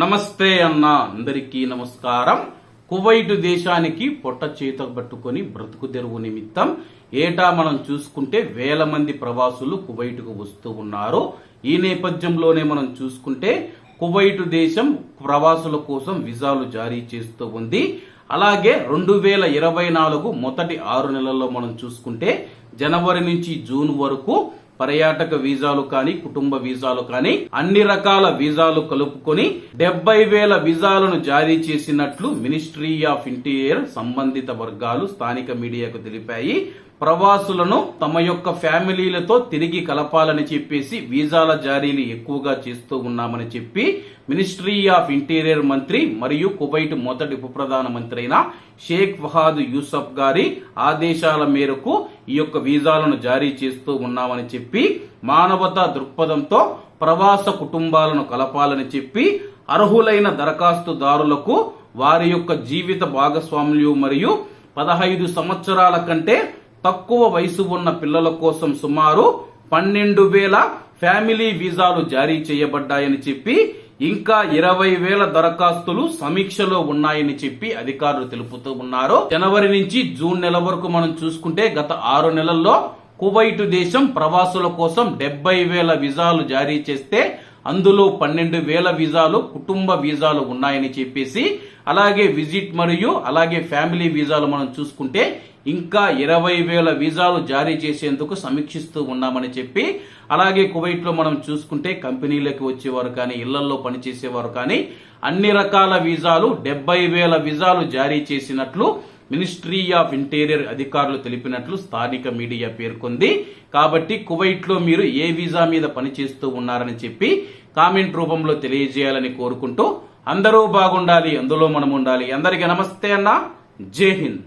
నమస్తే అన్న అందరికీ నమస్కారం. కువైట్ దేశానికి పొట్ట చేత పట్టుకొని బ్రతుకు తెరువు నిమిత్తం ఏటా మనం చూసుకుంటే వేల మంది ప్రవాసులు కువైట్కు వస్తూ ఉన్నారు. ఈ నేపథ్యంలోనే మనం చూసుకుంటే కువైట్ దేశం ప్రవాసుల కోసం విజాలు జారీ చేస్తూ ఉంది. అలాగే రెండు వేల ఇరవై నాలుగు మొదటి ఆరు నెలల్లో మనం చూసుకుంటే జనవరి నుంచి జూన్ వరకు పర్యాటక వీసాలు కానీ కుటుంబ వీసాలు కానీ అన్ని రకాల వీసాలు కలుపుకొని డెబ్బై వేల వీసాలను జారీ చేసినట్లు మినిస్ట్రీ ఆఫ్ ఇంటీరియర్ సంబంధిత వర్గాలు స్థానిక మీడియాకు తెలిపాయి. ప్రవాసులను తమ యొక్క ఫ్యామిలీలతో తిరిగి కలపాలని చెప్పేసి వీసాల జారీలు ఎక్కువగా చేస్తూ ఉన్నామని చెప్పి మినిస్ట్రీ ఆఫ్ ఇంటీరియర్ మంత్రి మరియు కువైట్ మొదటి ఉప ప్రధాన మంత్రి అయిన షేక్ ఫహాద్ యూసఫ్ గారి ఆదేశాల మేరకు ఈ యొక్క వీసాలను జారీ చేస్తూ ఉన్నామని చెప్పి మానవతా దృక్పథంతో ప్రవాస కుటుంబాలను కలపాలని చెప్పి అర్హులైన దరఖాస్తుదారులకు వారి యొక్క జీవిత భాగస్వాములు మరియు పదహైదు సంవత్సరాల కంటే తక్కువ వయసు ఉన్న పిల్లల కోసం సుమారు పన్నెండు వేల ఫ్యామిలీ వీసాలు జారీ చేయబడ్డాయని చెప్పి ఇంకా ఇరవై వేల దరఖాస్తులు సమీక్షలో ఉన్నాయని చెప్పి అధికారులు తెలుపుతూ ఉన్నారు. జనవరి నుంచి జూన్ నెల వరకు మనం చూసుకుంటే గత ఆరు నెలల్లో కువైట్ దేశం ప్రవాసుల కోసం డెబ్బై వేల విజాలు జారీ చేస్తే అందులో పన్నెండు వేల వీసాలు కుటుంబ వీసాలు ఉన్నాయని చెప్పేసి అలాగే విజిట్ మరియు అలాగే ఫ్యామిలీ వీసాలు మనం చూసుకుంటే ఇంకా ఇరవై వేల వీసాలు జారీ చేసేందుకు సమీక్షిస్తూ ఉన్నామని చెప్పి అలాగే కువైట్లో మనం చూసుకుంటే కంపెనీలకు వచ్చేవారు కానీ ఇళ్ళల్లో పనిచేసేవారు కానీ అన్ని రకాల వీసాలు డెబ్బై వేల వీసాలు జారీ చేసినట్లు మినిస్ట్రీ ఆఫ్ ఇంటీరియర్ అధికారులు తెలిపినట్లు స్థానిక మీడియా పేర్కొంది. కాబట్టి కువైట్లో మీరు ఏ వీసా మీద పనిచేస్తూ ఉన్నారని చెప్పి కామెంట్ రూపంలో తెలియజేయాలని కోరుకుంటూ అందరూ బాగుండాలి అందులో మనం ఉండాలి అందరికీ నమస్తే అన్న. జై హింద్.